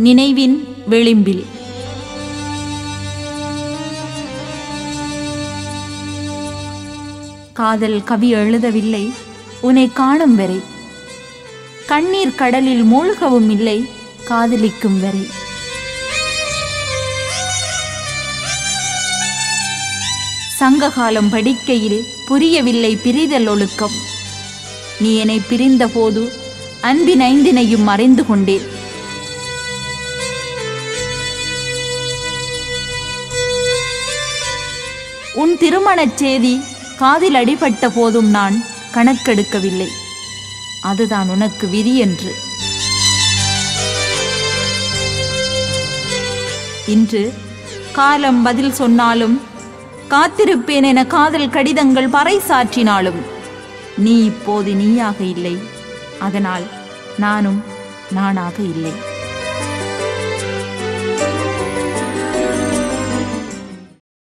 நினைவின் விளிம்பில். காதல் கவி எழுதவில்லை உன்னை காணும் வரை. கண்ணீர் கடலில் மூழ்கவும் இல்லை காதலிக்கும் வரை. சங்ககாலம் படிக்கையில் புரியவில்லை பிரிதல் ஒழுக்கம். நீ என்னை பிரிந்தபோது அன்பின் ஐந்தினையும் மறைந்து கொண்டேன். உன் திருமணச் செய்தி காதில் அடிபட்ட போதும் நான் கணக்கெடுக்கவில்லை. அதுதான் உனக்கு விதி என்று. இன்று காலம் பதில் சொன்னாலும் காத்திருப்பேன் என காதல் கடிதங்கள் பறைசாற்றினாலும் நீ இப்போது நீயாக இல்லை. அதனால் நானும் நானாக இல்லை.